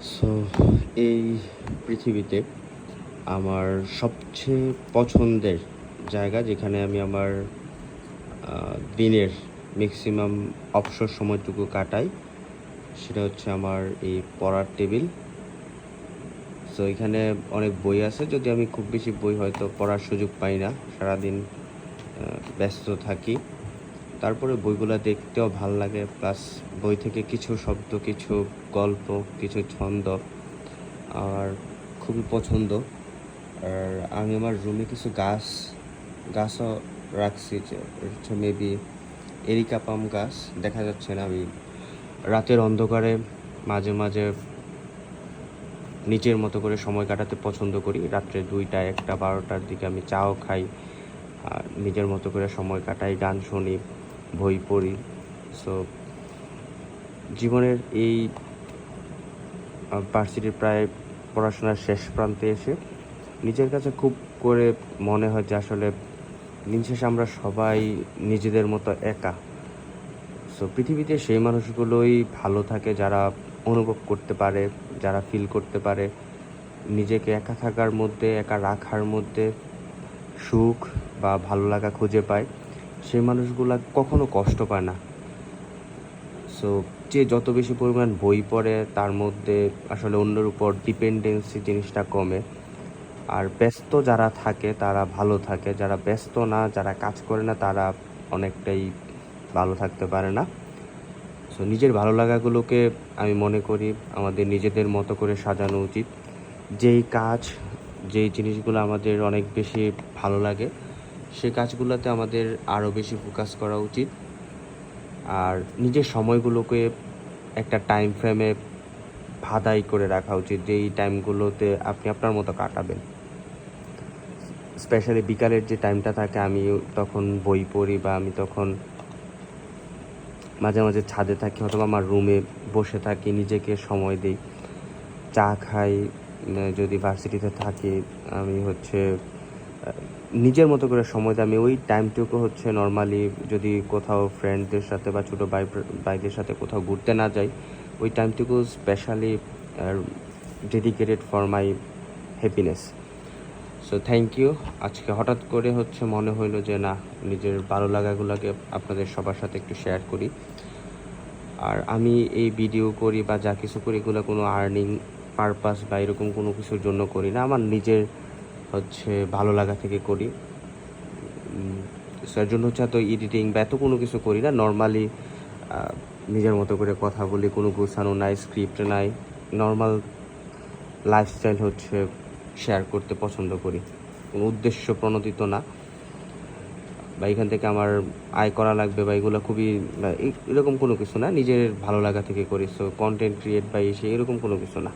So এই পৃথিবীতে আমার সবচেয়ে পছন্দের জায়গা যেখানে আমি আমার দিনের ম্যাক্সিমাম অবসর সময়টুকু কাটাই, সেটা হচ্ছে আমার এই পড়ার টেবিল। সো এখানে অনেক বই আছে, যদি আমি খুব বেশি বই হয়তো পড়ার সুযোগ পাই না, সারাদিন ব্যস্ত থাকি। তারপরে বইগুলো দেখতেও ভালো লাগে প্লাস বই থেকে কিছু শব্দ, কিছু গল্প, কিছু ছন্দ আর খুবই পছন্দ। আর আমি আমার রুমে কিছু গাছ, গাছও রাখছি হচ্ছে মেবি এরিকা পাম গাছ, দেখা যাচ্ছে না আমি রাতের অন্ধকারে মাঝে মাঝে নিচের মতো করে সময় কাটাতে পছন্দ করি। রাত্রে দুইটা, একটা, বারোটার দিকে আমি চাও খাই আর নিজের মতো করে সময় কাটাই, গান শুনি। বই পড়ি। সো জীবনের এই ভার্সিটির প্রায় পড়াশোনার শেষ প্রান্তে এসে নিজের কাছে খুব করে মনে হয় যে আসলে দিন আমরা সবাই নিজেদের মতো একা। সো পৃথিবীতে সেই মানুষগুলোই ভালো থাকে যারা অনুভব করতে পারে, যারা ফিল করতে পারে। নিজেকে একা থাকার মধ্যে, একা রাখার মধ্যে সুখ বা ভালো লাগা খুঁজে পায়। সেই মানুষগুলা কখনো কষ্ট পায় না। সো যে যত বেশি পরিমাণ বই পড়ে, তার মধ্যে আসলে অন্যের উপর ডিপেন্ডেন্সি জিনিসটা কমে। আর ব্যস্ত যারা থাকে, তারা ভালো থাকে। যারা ব্যস্ত না, যারা কাজ করে না, তারা অনেকটাই ভালো থাকতে পারে না। সো নিজের ভালো লাগাগুলোকে আমি মনে করি, আমাদের নিজেদের মতো করে সাজানো উচিত। যেই কাজ, যেই জিনিসগুলো আমাদের অনেক বেশি ভালো লাগে সেই কাজগুলোতে আমাদের আরও বেশি ফোকাস করা উচিত। আর নিজের সময়গুলোকে একটা টাইম ফ্রেমে ভাদাই করে রাখা উচিত, যে এই টাইমগুলোতে আপনি আপনার মতো কাটাবেন। স্পেশালি বিকালের যে টাইমটা থাকে, আমি তখন বই পড়ি বা আমি তখন মাঝে মাঝে ছাদে থাকি অথবা আমার রুমে বসে থাকি, নিজেকে সময় দিই। চা খাই, যদি ভার্সিটিতে থাকি, আমি হচ্ছে নিজের মতো করে সময় দিই আমি ওই টাইমটুকু হচ্ছে নর্মালি যদি কোথাও ফ্রেন্ডদের সাথে বা ছোটো ভাই ভাইদের সাথে কোথাও ঘুরতে না যাই, ওই টাইমটুকু specially dedicated for my happiness so thank you আজকে হঠাৎ করে হচ্ছে মনে হইল যে, না, নিজের ভালো লাগাগুলোকে আপনাদের সবার সাথে একটু শেয়ার করি। আর আমি এই ভিডিও করি বা যা কিছু করি, এগুলো কোনো আর্নিং পারপাস বা এরকম কোনো কিছুর জন্য করি না। আমার নিজের হচ্ছে ভালো লাগা থেকে করি। তার জন্য হচ্ছে এত এডিটিং বা এত কোনো কিছু করি না। নর্মালি নিজের মতো করে কথা বলি, কোনো গুছানো নাই স্ক্রিপ্ট নাই। নর্মাল লাইফস্টাইল হচ্ছে শেয়ার করতে পছন্দ করি। কোনো উদ্দেশ্য প্রণোদিত না। বা এখান থেকে আমার আয় করা লাগবে বা এগুলো খুবই এরকম কোনো কিছু না। নিজের ভালো লাগা থেকে করি। সো কন্টেন্ট ক্রিয়েট বা এসে এরকম কোনো কিছু না।